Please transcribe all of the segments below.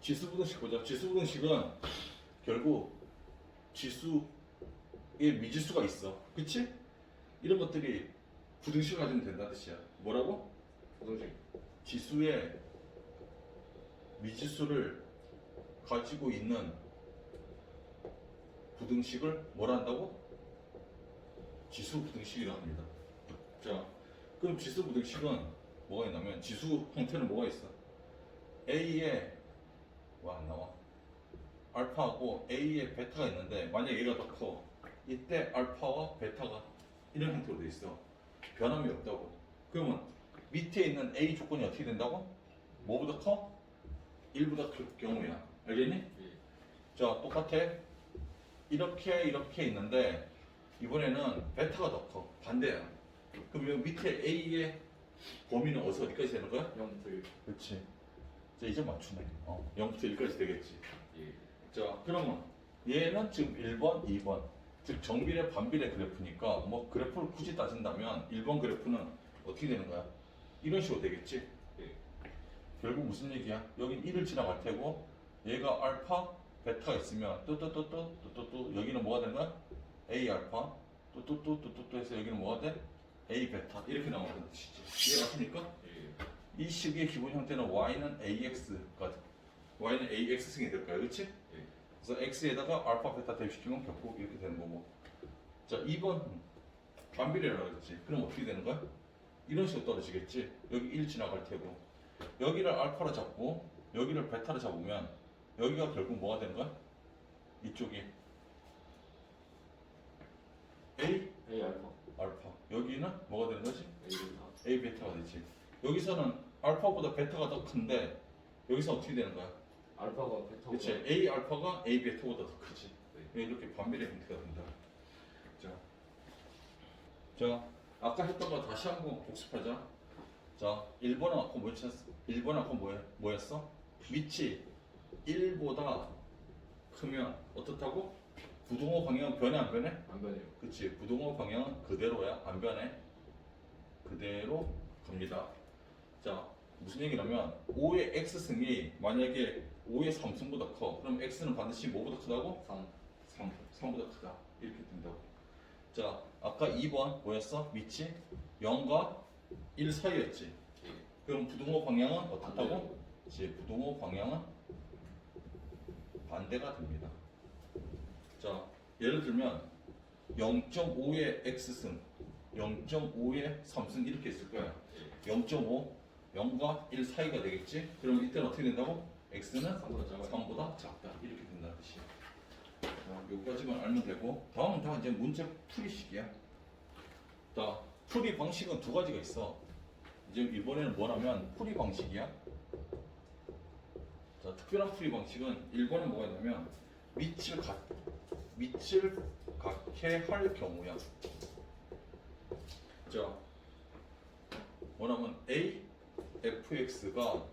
지수 부등식 보자. 지수 부등식은 결국 지수에 미지수가 있어. 그치? 이런 것들이 부등식을 가지면 된다는 뜻이야. 뭐라고? 부동식 지수의 미지수를 가지고 있는 부등식을 뭐라 한다고? 지수 부등식이라고 합니다. 자, 그럼 지수 부등식은 뭐가 있냐면 지수 형태는 뭐가 있어? A에 와안 나와. 알파하고 A에 베타가 있는데 만약 얘가 더 커. 이때 알파와 베타가 이런 형태로 돼 있어. 변함이 없다고. 그러면 밑에 있는 A 조건이 어떻게 된다고? 뭐보다 커? 1보다 클 경우야. 알겠니? 예. 자, 똑같아. 이렇게 이렇게 있는데 이번에는 베타가 더 커. 반대야. 그럼 여기 밑에 A의 범위는 어디서 어디까지 되는 거야? 0부터 1 그렇지. 자, 이제 맞추네. 어, 0부터 1까지 되겠지. 예. 자, 그러면 얘는 지금 1번, 2번. 즉 정비례 반비례 그래프니까 뭐 그래프를 굳이 따진다면 1번 그래프는 어떻게 되는 거야? 이런 식으로 되겠지. 예. 결국 무슨 얘기야? 여긴 1을 지나갈 테고 얘가 알파, 베타가 있으면 또또또또또또 여기는 뭐가 되는 거야? A 알파 또또또또또 해서 여기는 뭐가 돼? A 베타 이렇게 나오는 뜻이지. 이해 가십니까? 예. 이 식의 기본 형태는 y는 ax가 y는 ax 승이 될까요? 그렇지? 예. 그래서 x에다가 알파 베타 대입시키면 결국 이렇게 되는 거고. 자, 2번 반비례라고 그랬지. 그럼 어떻게 되는 거야? 이런 식으로 떨어지겠지. 여기 1 지나갈 테고. 여기를 알파로 잡고 여기를 베타로 잡으면 여기가 결국 뭐가 되는 거야? 이쪽이 A A 알파 알파. 여기는 뭐가 되는 거지? A 베타 A 베타가 되지. 여기서는 알파보다 베타가 더 큰데 여기서 어떻게 되는 거야? 알파가 베타보다 그렇지. A 알파가 A 베타보다 더 크지. 네. 이렇게 반비례 형태가 된다. 자, 자 아까 했던 거 다시 한 번 복습하자. 자, 1번 아까 뭐였어? 1번 아까 뭐야, 뭐였어? 밑이 1보다 크면 어떻다고? 부동호 방향은 변해 안 변해? 안 변해요 그치 부동호 방향은 그대로야 안 변해 그대로 갑니다 자 무슨 얘기냐면 5의 x승이 만약에 5의 3승보다 커 그럼 x는 반드시 뭐보다 크다고? 3 3, 3보다 크다 이렇게 된다고 자 아까 2번 뭐였어? 밑이 0과 1 사이였지 예. 그럼 부동호 방향은 어떻다고? 반대로. 이제 부동호 방향은 반대가 됩니다. 자, 예를 들면 0.5의 x승, 0.5의 3승 이렇게 있을 거야. 0.5, 0과 1 사이가 되겠지? 그럼 이때는 어떻게 된다고? x는 3보다 작아요 3보다 작다. 이렇게 된다는 뜻이야. 자, 여기까지만 알면 되고 다음은 다 이제 문제 풀이식이야. 자, 풀이 방식은 두 가지가 있어. 이제 이번에는 뭐냐면 풀이 방식이야. 자, 특별한 풀이 방식은 1번은 뭐가 있냐면 밑을 각 밑을 갖게 할 경우야. 자, 뭐냐면 a fx가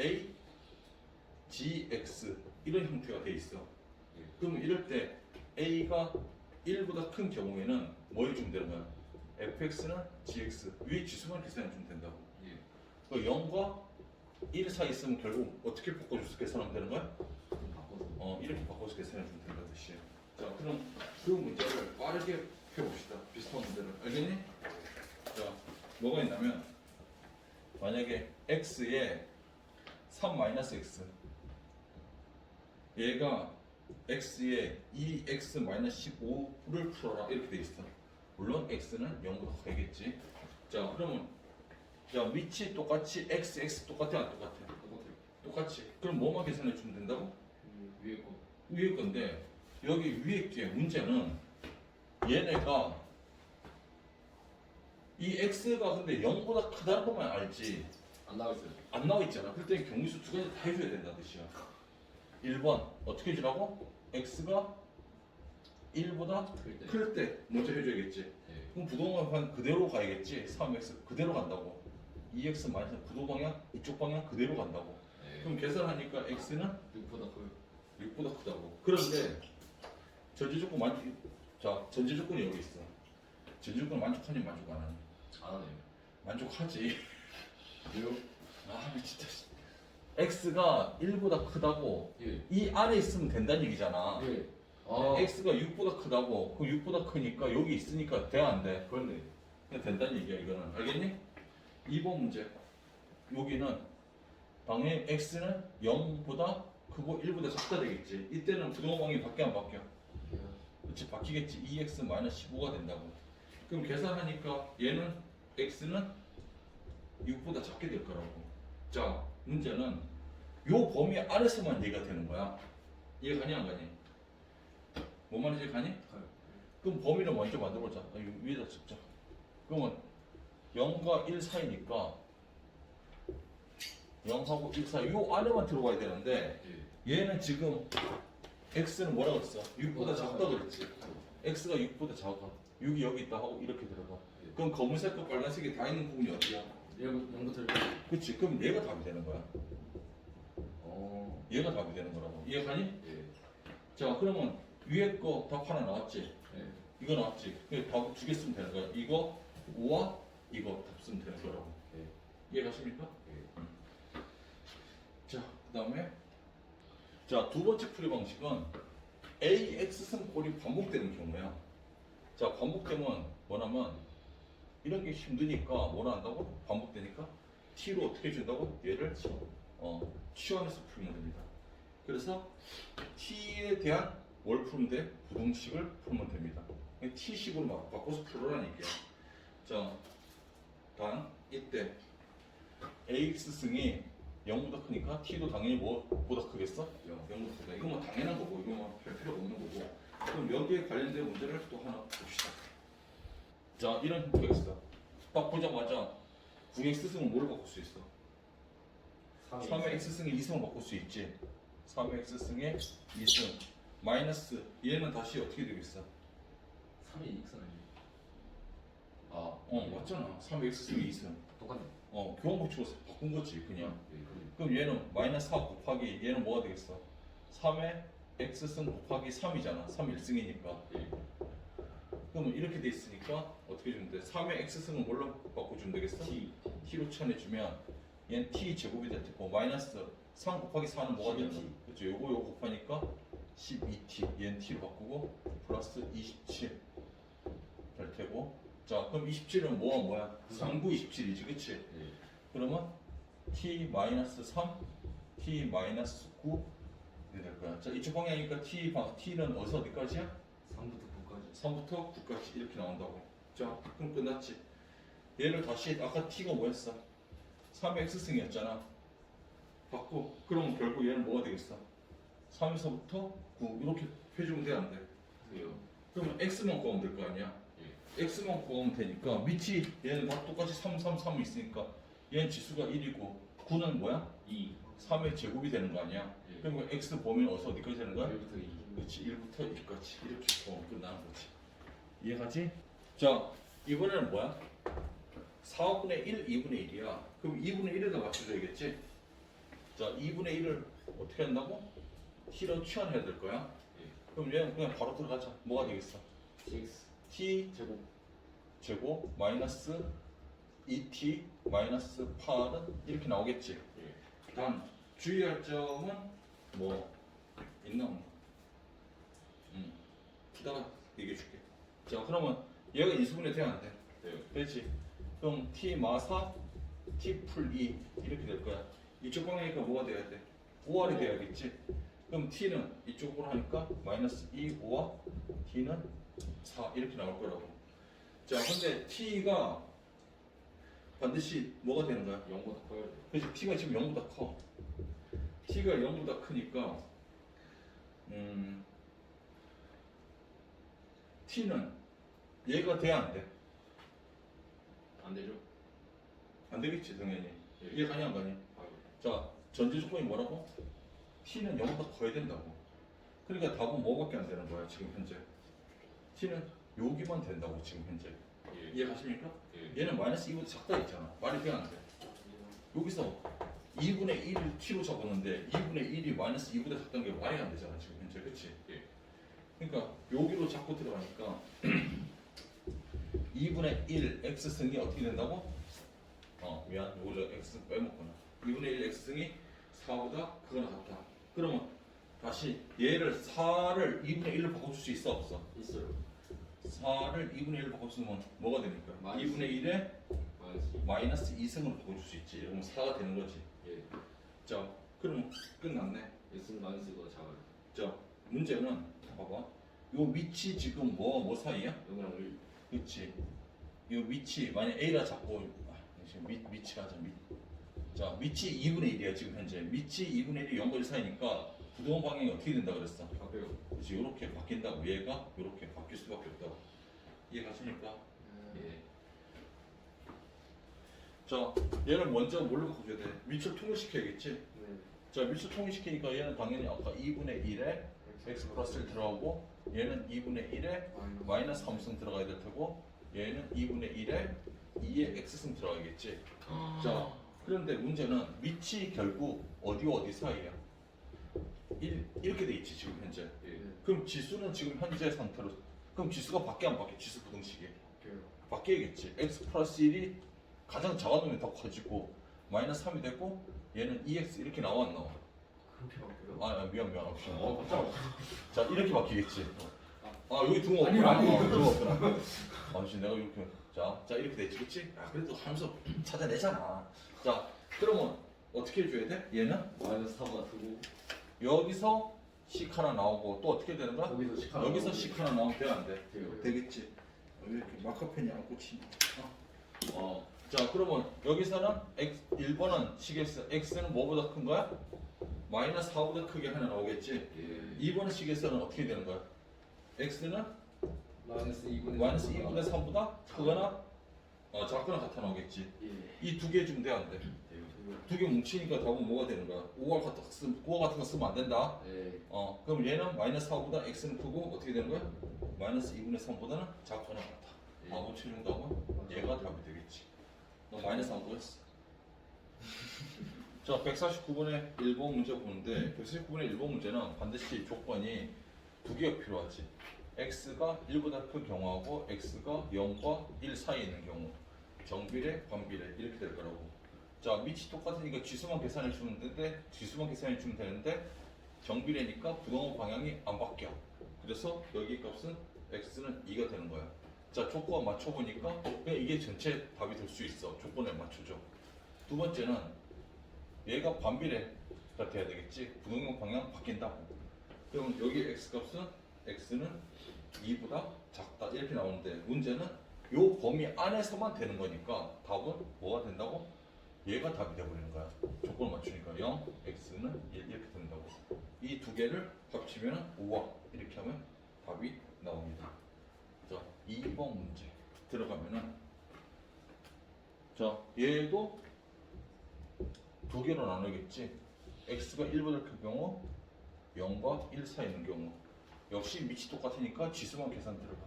a gx 이런 형태가 돼 있어. 예. 그럼 이럴 때 a가 1보다 큰 경우에는 뭐 해주면 되는 거야? fx는 gx 위에 지수만 계산해 주면 된다고. 예. 그 0과 1 사이 있으면 결국 어떻게 바꿔줘서 계산하면 되는 거야? 어, 이렇게 바꿔서 계산해 주면 된다는 뜻이야. 자, 그럼 그 문제를 빠르게 펴봅시다. 비슷한 문제를. 알겠니? 자, 뭐가 있냐면, 만약에 x에 3-x, 얘가 x에 2x-15를 풀어라. 이렇게 돼 있어. 물론 x는 0보다 커야겠지. 자, 그러면, 자, 위치 똑같이 x, x 똑같아, 안 똑같아? 똑같이. 그럼 뭐만 계산해 주면 된다고? 음, 위에 거 위에 건데 여기 위에 게 문제는 얘네가 이 x가 근데 0보다 크다는 것만 알지 안 나와 있어요 안 나와 있잖아 그럴 때 경우수 두 가지 다 해줘야 된다는 뜻이야 1번 어떻게 해주라고? x가 1보다 클 때. 클 때 먼저 해줘야겠지 예. 그럼 부동방향 그대로 가야겠지 3x 그대로 간다고 2x 마이너스 부동방향 이쪽 방향 그대로 간다고 예. 그럼 계산하니까 x는 6보다 커요 6보다 크다고. 그런데 전제 조건 만족, 자 전제 조건이 여기 있어. 전제 조건 만족하니 만족 안 하니? 안 하네요 만족하지. 왜요? 아 진짜. 씨. x가 1보다 크다고 예. 이 안에 있으면 된다는 얘기잖아. 예. 아. x가 6보다 크다고 그 6보다 크니까 여기 있으니까 돼 안 돼? 그렇네. 그냥 된다는 얘기야 이거는 알겠니? 2번 문제 여기는 당연히 x는 0보다 크고 1보다 작다 되겠지 이때는 부동항이 바뀌어 안 바뀌어? 그렇지 바뀌겠지 2x 15가 된다고 그럼 계산하니까 얘는 x는 6보다 작게 될 거라고 자 문제는 요 범위 안에서만 얘가 되는 거야 이해 가니 안 가니? 뭔 말인지 가니? 그럼 범위를 먼저 만들어보자 아, 요 위에다 적자 그러면 0과 1 사이니까 0하고 1 사이 요 안에만 들어가야 되는데 예. 얘는 지금 x는 뭐라 그랬어? 6보다 작다 그랬지 x가 6보다 작아 6이 여기 있다 하고 이렇게 들어가 예. 그럼 검은색과 빨간색이 다 있는 부분이 어디야? 얘부터 영부터 이렇게. 그치 그럼 얘가 답이 되는 거야 어. 얘가 답이 되는 거라고 이해가니? 예. 자 그러면 위에 거 답 하나 나왔지 예. 이거 나왔지 답두 개 쓰면 되는 거야 이거 5와 이거 답 쓰면 되는 거라고 예. 이해가십니까? 예. 자, 그 다음에 자, 두 번째 풀이 방식은 AX승 꼴이 반복되는 경우야. 자, 반복되면 뭐냐면 이런 게 힘드니까 뭐라 한다고? 반복되니까 T로 어떻게 준다고? 얘를 어, 치환해서 풀면 됩니다. 그래서 T에 대한 뭘 풀면 돼? 부등식을 풀면 됩니다. T식으로 막 바꿔서 풀으라는 얘기야. 자, 단 이때 AX승이 0보다 크니까 t도 당연히 뭐보다 크겠어? 0, 0보다 크다. 이거 뭐 당연한 거고 이거 뭐별 필요 없는 거고. 그럼 여기에 관련된 문제를 또 하나 봅시다. 자 이런 힌트가 있어. 딱 보자마자 9x승은 뭐를 바꿀 수 있어? 3의 x승의 2승을 바꿀 수 있지. 3의 x승의 2승 마이너스 얘는 다시 어떻게 되겠어? 3이 익선 아니에요? 아. 어 맞잖아. 3의 x승의 2승. 똑같네. 어 교환법칙으로 바꾼 거지 그냥. 예. 그럼. 그럼 얘는 마이너스 4 곱하기 얘는 뭐가 되겠어? 3의 x승 곱하기 3이잖아. 3 1승이니까. 예. 그러면 이렇게 돼 있으니까 어떻게 주면 돼? 3의 x승은 뭘로 바꿔주면 되겠어? T. t로 쳐내주면 얘는 t 제곱이 될 테고 마이너스 3 곱하기 4는 뭐가 되는 12t. 그렇죠. 요거 요거 곱하니까 12t 얘는 t로 바꾸고 플러스 27 될 테고 자 그럼 27은 뭐와 뭐야? 상부 27이지 그치? 예. 그러면 t 마이너스 3, t 마이너스 9 이렇게 될 거야. 자 이쪽 방향이니까 t 방 t는 어디서 어디까지야? 3부터 9까지. 3부터 9까지 이렇게 나온다고. 자 그럼 끝났지. 얘를 다시 아까 t가 뭐였어? 3의 x승이었잖아. 받고 그럼 결국 얘는 뭐가 되겠어? 3에서부터 9 이렇게 해주면 돼안 돼? 그래요. 그러면 x만 구하면 될 거 아니야? 예. x만 구하면 되니까 밑이 얘는 다 똑같이 3, 3, 3 있으니까 얘는 지수가 1이고 9는 뭐야? 2. 3의 제곱이 되는 거 아니야? 예. 그러면 x 범위는 어디서 어디까지 되는 거야? 1부터 2. 그렇지 1부터 2까지 이렇게 구하면 끝나는 거지 이해가지? 자 이번에는 뭐야? 4분의 1, 2분의 1이야 그럼 2분의 1에다 맞춰줘야겠지? 자 2분의 1을 어떻게 한다고? t로 치환해야 될 거야 예. 그럼 얘는 그냥 바로 들어가자 뭐가 되겠어? 6. t 제곱 제곱 마이너스 2t 마이너스 8은 이렇게 나오겠지 예. 단 주의할 점은 뭐 있나 없나? 음, 이따가 얘기해 줄게. 자, 그러면 얘가 인수분해 돼야 안 돼? 네. 되지. 그럼 t 마사 t 풀 2 이렇게 될 거야. 이쪽 방향이니까 뭐가 돼야 돼? 5R이 돼야겠지. 그럼 t는 이쪽으로 하니까 마이너스 2, 5와 t는 4 이렇게 나올 거라고. 자, 근데 t가 반드시 뭐가 되는 거야? 0보다 커야 돼. 그래서 t가 지금 0보다 커. t가 0보다 크니까 음, t는 얘가 돼야 안 돼? 안 되죠? 안 되겠지 당연히. 예. 이해 가냐 안 가냐? 아유. 자 전제 조건이 뭐라고? t는 0보다 커야 된다고. 그러니까 답은 뭐밖에 안 되는 거야 지금 현재. t는 여기만 된다고 지금 현재. 예. 이해 가십니까? 예. 얘는 마이너스 2보다 작다 했잖아. 말이 돼야 안 돼? 여기서 2분의 1을 t로 적었는데 2분의 1이 마이너스 2보다 작다는 게 말이 안 되잖아 지금 현재 그치? 예. 그러니까 여기로 자꾸 들어가니까 2분의 1 x승이 어떻게 된다고? 어 미안 요거 저 x 빼먹구나 2분의 1 x승이 4보다 그거나 같다. 그러면 다시 얘를 4를 2분의 1로 바꿔줄 수 있어 없어? 있어요. 4를 2분의 1로 바꿔주면 뭐가 됩니까? 마이너스. 2분의 1에 마이너스. 마이너스 2승으로 바꿔줄 수 있지. 그러면 4가 되는 거지. 예. 자, 그러면 끝났네. X는 마이너스보다 작아요. 자, 문제는 봐봐. 요 위치 지금 뭐 뭐 사이야? 0이랑 1. 그렇지. 이 위치 만약 A라 잡고 아, 지금 위 위치가 하자 위. 자 위치 2분의 1이야 지금 현재. 위치 2분의 1이 0과 1 사이니까 부동원 방향이 어떻게 된다 그랬어? 바뀌어요. 그렇지. 이렇게 바뀐다고 얘가 이렇게 바뀔 수밖에 없다고. 이해 가십니까? 예. 자 얘를 먼저 뭘로 바꿔줘야 돼? 위치를 통일시켜야겠지. 네. 자 위치 통일시키니까 얘는 당연히 아까 2분의 1에 x 플러스 1 들어가고 얘는 2분의 1에 마이너스 3승 들어가야 될 테고 얘는 2분의 1에 2의 x승 들어가겠지. 자, 그런데 문제는 위치 결국 어디와 어디 사이야? 일, 이렇게 돼 있지 지금 현재. 예. 그럼 지수는 지금 현재 상태로 그럼 지수가 바뀌어 안 바뀌어? 지수 부등식이. 바뀌어야겠지. x 플러스 1이 가장 작은 놈이 더 커지고 마이너스 3이 되고 얘는 2x 이렇게 나와 안 나와? 그렇게 바뀌어요? 아, 아, 미안 미안 없이. 어, 자 이렇게 바뀌겠지. 아 여기 둥어 아니요, 없구나. 아니요. 어, 둥어 없구나. 아 씨 내가 이렇게 자, 자 이렇게 되지, 그렇지? 아 그래도 하면서 찾아내잖아. 자 그러면 어떻게 해줘야 돼? 얘는 마이너스 4보다 크고 여기서 식 하나 나오고 또 어떻게 되는 거야? 여기서 식 하나 여기서 나오고. 식 하나 나오면 돼안 돼? 돼요. 되겠지. 왜 이렇게 마카펜이 안 꽂히냐? 어. 어. 자 그러면 여기서는 x 1번은 식에서 x는 뭐보다 큰 거야? 마이너스 4보다 크게 하나 나오겠지. 예. 2번 식에서는 어떻게 되는 거야? x는 마이너스 2분의 마이너스 2분의 3보다 크거나 어, 작거나 같아 나오겠지. 예. 이 두 개 주면 돼 안 돼? 돼요. 두개 뭉치니까 답은 뭐가 되는 거야? 5와 같은 거 쓰, 9와 같은 거 쓰면 안 된다. 예. 어, 그럼 얘는 마이너스 4보다 x는 크고 어떻게 되는 거야? 마이너스 2분의 3보다는 작거나 같아. 예. 답은 최종 답은 얘가 답이 되겠지. 너 마이너스 안 보였어? 자, 149번의 1번 문제 보는데 149번의 1번 문제는 반드시 조건이 두 개가 필요하지. x가 1보다 큰 경우하고 x가 0과 1 사이에 있는 경우 정비례, 반비례 이렇게 될 거라고. 자, 위치 똑같으니까 지수만 계산해 주면 되는데 지수만 계산해 주면 되는데 정비례니까 부동호 방향이 안 바뀌어. 그래서 여기 값은 x는 2가 되는 거야. 자, 조건 맞춰 보니까 그냥 이게 전체 답이 될 수 있어. 조건에 맞추죠. 두 번째는 얘가 반비례가 돼야 되겠지. 부동형 방향 바뀐다고. 그럼 여기 x 값은 x는 2보다 작다 이렇게 나오는데 문제는 요 범위 안에서만 되는 거니까 답은 뭐가 된다고? 얘가 답이 돼버리는 거야. 조건을 맞추니까 0, x는 1 이렇게 된다고. 이 두 개를 합치면 5와 이렇게 하면 답이 나옵니다. 자, 2번 문제 들어가면은 자, 얘도 두 개로 나누겠지. x가 1보다 큰 경우 0과 1 사이 있는 경우 역시 위치 똑같으니까 지수만 계산 들어가.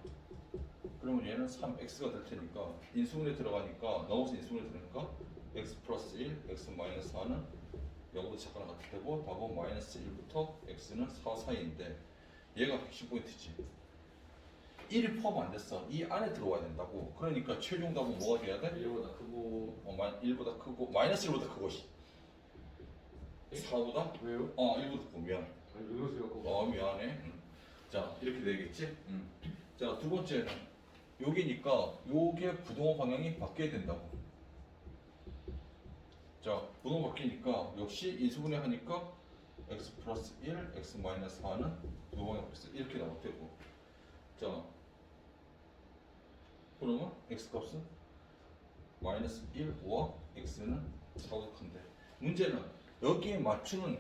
그러면 얘는 3x가 될 테니까 인수분해 들어가니까 넘어서 인수분해 들어가니까 x 플러스 1, x 마이너스 4는 0보다 작거나 같을 테고 답은 마이너스 1부터 x는 4 사이인데 얘가 핵심 포인트지. 1이 포함 안 됐어. 이 안에 들어와야 된다고. 그러니까 최종 답은 뭐가 돼야 돼? 1보다 크고 어, 마, 1보다 크고 마이너스 1보다 크고 4보다 왜요? 어 1보다 크고 미안. 아니 왜 그러세요? 어 미안해. 음. 자 이렇게 되겠지. 음. 자두 번째는 여기니까 요게 부동호 방향이 바뀌어야 된다고. 자 부동호 바뀌니까 역시 인수분해 하니까 x 플러스 1, x 마이너스 4는 부동호 방향 바뀌었어. 이렇게 나올 테고. 자 그러면 x 값은 마이너스 1, 5와 x는 4보다 큰데 문제는 여기에 맞추는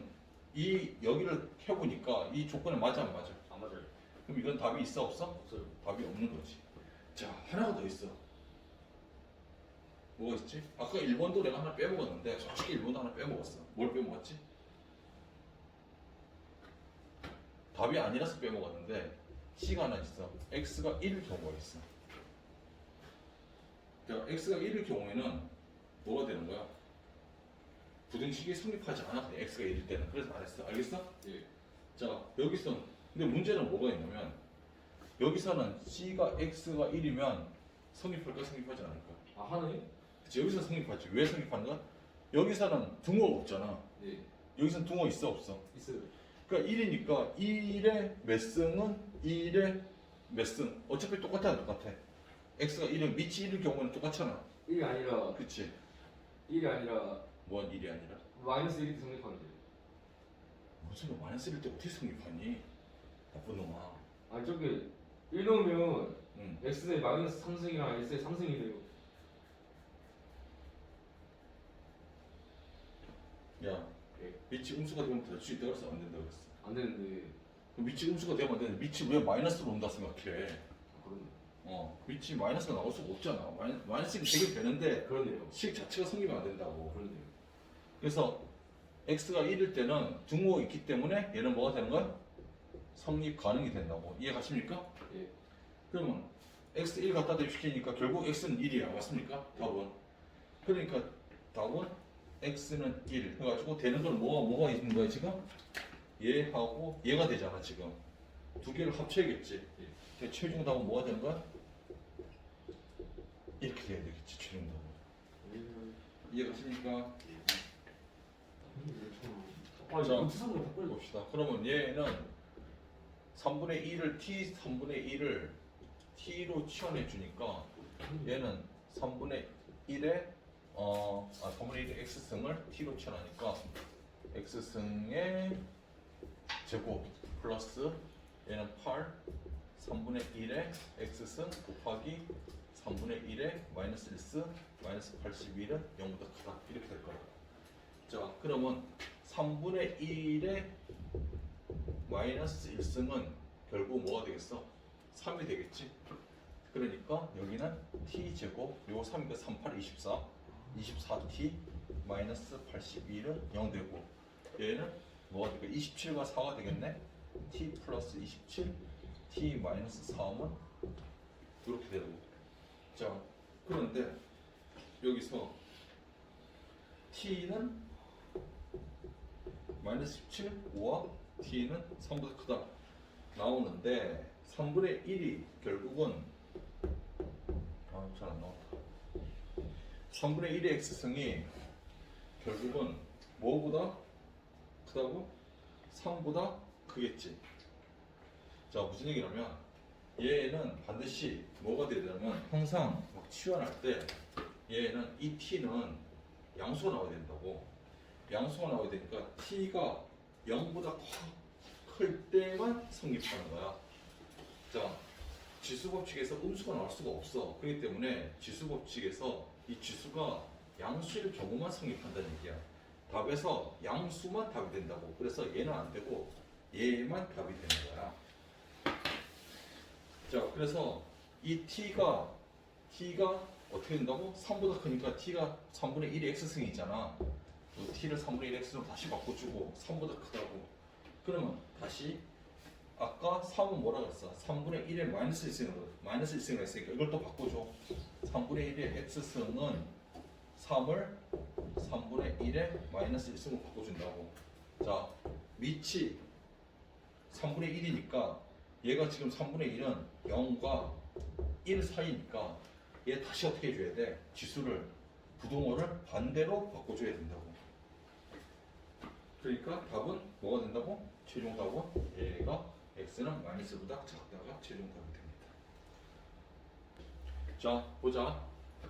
이 여기를 해보니까 이 조건에 맞아 안 맞아? 안 맞아요. 그럼 이건 답이 있어 없어? 없어요. 답이 없는 거지. 자 하나가 더 있어. 뭐가 있지? 아까 1번도 내가 하나 빼먹었는데 솔직히 1번도 하나 빼먹었어. 뭘 빼먹었지? 답이 아니라서 빼먹었는데 C가 하나 있어. X가 1일 경우가 있어. 자, X가 1일 경우에는 뭐가 되는 거야? 부등식이 성립하지 않아. X가 1일 때는. 그래서 말했어. 알겠어? 예. 자 여기서 근데 문제는 뭐가 있냐면 여기서는 C가 X가 1이면 성립할까 성립하지 않을까 아 하나요? 그치, 여기서 성립하지 왜 성립하는 거야? 여기서는 등호가 없잖아 예. 여기선 둥어 있어 없어? 있어요. 그러니까 1이니까 1의 몇 승은 1의 몇 승. 어차피 똑같아 똑같아. x가 1은 밑이 1일 경우에는 똑같잖아. 1이 아니라 그치? 1이 아니라 뭔 1이 아니라. 마이너스 1이 성립하는데. 무슨 너 마이너스 1때 어떻게 성립하니? 나쁜 놈아. 아니 저게 1 넣으면 응. x의 마이너스 상승이랑 x의 상승이 돼요. 야, 예. 밑이 음수가 되면 될수 있다고 해서 안 된다고 했어. 안 되는데 그럼 밑이 음수가 되면 안 되는데 밑이 왜 마이너스로 온다 생각해? 아, 어, 밑이 마이너스가 나올 수가 없잖아. 마이, 마이너스가 되게 되는데 그렇네요. 식 자체가 성립이 안 된다고. 그렇네요. 그래서 x가 1일 때는 등호가 있기 때문에 얘는 뭐가 되는 거야? 성립 가능이 된다고. 이해 가십니까? 예. 그러면 x 1 갖다 대입시키니까 결국 x는 1이야. 맞습니까? 답은. 그러니까 답은 x는 1 해가지고 되는 건 뭐가 뭐가 있는 거야 지금? 얘하고 얘가 되잖아 지금. 두 개를 합쳐야겠지. 대 최종 답은 뭐가 되는 거야? 이렇게 돼야 되겠지 최종 답은. 이해가십니까? 아, 자. 봅시다. 그러면 얘는 3분의 1을 t 3분의 1을 t로 치환해 주니까 얘는 3분의 1에 어, 아, 3분의 1의 x승을 t로 치환하니까 x승의 제곱 플러스 얘는 8 3분의 1의 x승 곱하기 3분의 1의 마이너스 1승 마이너스 81은 0보다 크다 이렇게 될 거야. 자 그러면 3분의 1의 마이너스 1승은 결국 뭐가 되겠어? 3이 되겠지? 그러니까 여기는 t제곱 요 3이니까 38, 24 24t 마이너스 81은 0 되고 얘는 뭐가 될까? 27과 4가 되겠네? t 플러스 27 t 마이너스 3은 이렇게 되고 자 그런데 여기서 t는 마이너스 17, 5와 t는 3보다 크다 나오는데 3분의 1이 결국은 아 잘안 나왔다 3분의 1의 x승이 결국은 뭐보다 크다고? 3보다 크겠지 자 무슨 얘기냐면 얘는 반드시 뭐가 돼야 되냐면 항상 막 치환할 때 얘는 이 t는 양수가 나와야 된다고 양수가 나와야 되니까 t가 0보다 클 때만 성립하는 거야. 자, 지수 법칙에서 음수가 나올 수가 없어. 그렇기 때문에 지수 법칙에서 이 지수가 양수일 경우만 성립한다는 얘기야. 답에서 양수만 답이 된다고. 그래서 얘는 안 되고 얘만 답이 되는 거야. 자, 그래서 이 t가 t가 어떻게 된다고? 3보다 크니까 t가 3분의 1의 x승이잖아. 이 t를 3분의 1 x로 다시 바꿔주고 3보다 크다고. 그러면 다시 아까 3은 뭐라 그랬어? 3분의 1의 마이너스 1승으로 마이너스 1승을 했으니까 이걸 또 바꿔줘. 3분의 1의 x승은 3을 3분의 1의 마이너스 1승으로 바꿔준다고. 자, 밑이 3분의 1이니까 얘가 지금 3분의 1은 0과 1 사이니까 얘 다시 어떻게 해줘야 돼? 지수를 부동호를 반대로 바꿔줘야 된다고. 그러니까 답은 뭐가 된다고? 최종 답은 얘가 x는 마이너스보다 작다가 최종 답이 됩니다. 자 보자.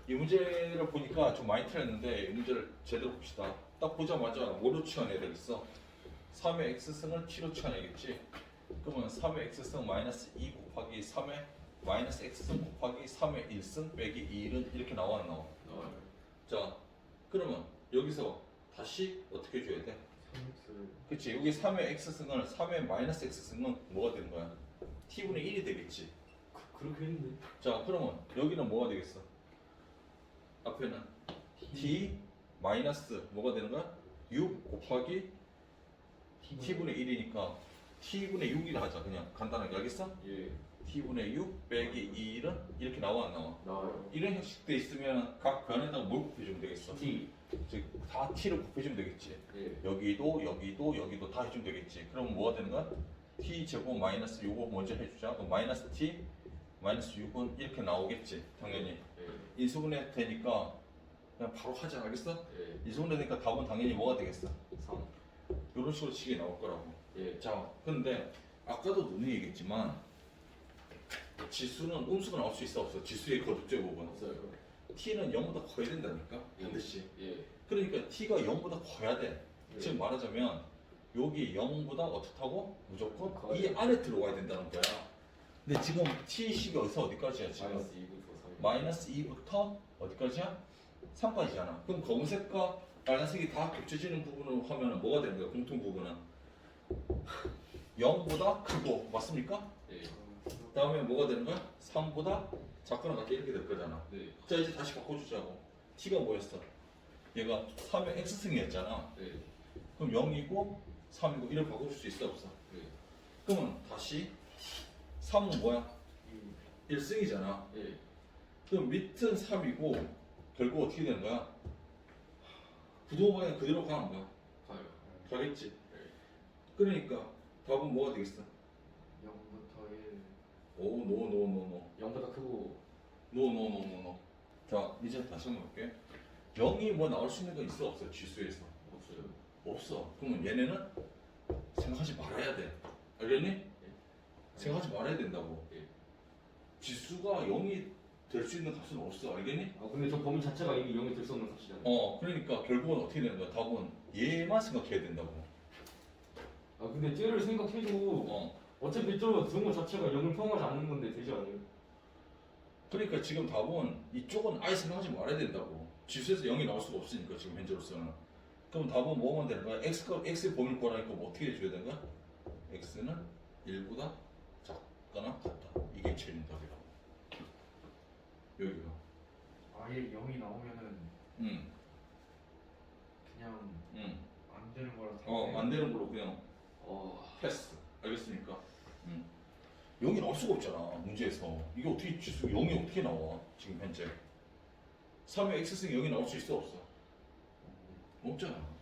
이 문제를 보니까 좀 많이 틀렸는데 이 문제를 제대로 봅시다. 딱 보자마자 뭐로 치환해야 되겠어? 3의 x승을 t로 치환해야겠지. 그러면 3의 x승 마이너스 2 곱하기 3의 마이너스 x승 곱하기 3의 1승 빼기 2는 이렇게 나와 안 나와? 자 그러면 여기서 다시 어떻게 해줘야 돼? 3x 그치 여기 3의 x승을 3의 마이너스 x승은 뭐가 되는 거야? t분의 1이 되겠지 그, 그렇게 했는데. 자 그러면 여기는 뭐가 되겠어? 앞에는 t 마이너스 뭐가 되는 거야? 6 곱하기 t분의 1이니까 t분의 6이라 하자 그냥 간단하게 알겠어? 예. t분의 6 빼기 2는 이렇게 나와 안 나와? 나와요. 이런 형식 돼 있으면 각 변에다가 뭘 곱해주면 되겠어? t. 즉다 t를 곱해주면 되겠지 예. 여기도 여기도 여기도 다 해주면 되겠지. 그럼 뭐가 되는 거야? t 제곱 마이너스 요거 먼저 해주자. 그럼 마이너스 t 마이너스 6은 이렇게 나오겠지. 당연히 예. 인수분해 되니까 그냥 바로 하자. 알겠어? 예. 인수분해 되니까 답은 당연히 뭐가 되겠어? 3. 이런 식으로 식이 나올 거라고. 예. 자, 근데 아까도 누누이 얘기했지만 지수는 음수가 나올 수 있어 없어? 지수의 거듭제 부분. 없어요. T는 0보다 커야 된다니까 반드시. 예. 그러니까 t가 0보다 커야 돼. 예. 지금 말하자면 여기 0보다 어떻다고? 무조건 커야 이 돼. 안에 들어와야 된다는 거야. 근데 지금 t식이 어디서 어디까지야 지금? 마이너스 2부터 3. 마이너스 2부터 어디까지야? 3까지잖아. 그럼 검은색과 빨간색이 다 겹쳐지는 부분으로 하면 뭐가 되는 거야? 공통 부분은 0보다 크고 맞습니까? 예. 다음에 뭐가 되는 거야? 3보다 작거나 같게 이렇게 될 거잖아. 네. 자 이제 다시 바꿔주자고. t가 뭐였어? 얘가 3의 x승이었잖아. 네. 그럼 0이고 3이고 이렇게 바꿔줄 수 있어 없어? 네. 그러면 다시 3은 뭐야? 1승이잖아. 예. 그럼 밑은 3이고 결국 어떻게 되는 거야? 부동호 방향 그대로 가는 거야. 가요. 가겠지. 네. 그러니까 답은 뭐가 되겠어? 0부터 1 오, 노, 노, 노, 노. 0보다 크고 노, 노, 노, 노, 노. 자, 이제 다시 한번 볼게. 0이 뭐 나올 수 있는 거 있어? 없어? 지수에서. 없어요. 없어. 그러면 얘네는 생각하지 말아야 돼. 알겠니? 생각하지 말아야 된다고. 예. 지수가 0이 될 수 있는 값은 없어. 알겠니? 아 근데 저 범위 자체가 이미 0이 될 수 없는 값이잖아요. 어, 그러니까 결국은 어떻게 되는 거야? 답은 얘만 생각해야 된다고. 아 근데 쟤를 생각해도 어. 어차피 저 등호 자체가 0을 포함하지 않는 건데 되지 않아요? 그러니까 지금 답은 이쪽은 아예 생각하지 말아야 된다고. 지수에서 0이 나올 수가 없으니까 지금 현재로서는. 그럼 답은 뭐만 되는 거야? x가 x의 범위를 구하라니까 뭐 어떻게 해줘야 되는 거야? x는 1보다 작거나 같다. 이게 제일 답이라고. 여기가. 아예 0이 나오면은 응, 그냥 응. 안 되는 거라 어, 안 되는 걸로 그냥 어. 패스. 알겠습니까? 응. 0이 나올 수가 없잖아, 문제에서. 이게 어떻게 지수 0이 어떻게 나와, 지금 현재. 3의 x승 0이 나올 수 있어, 없어? 없잖아.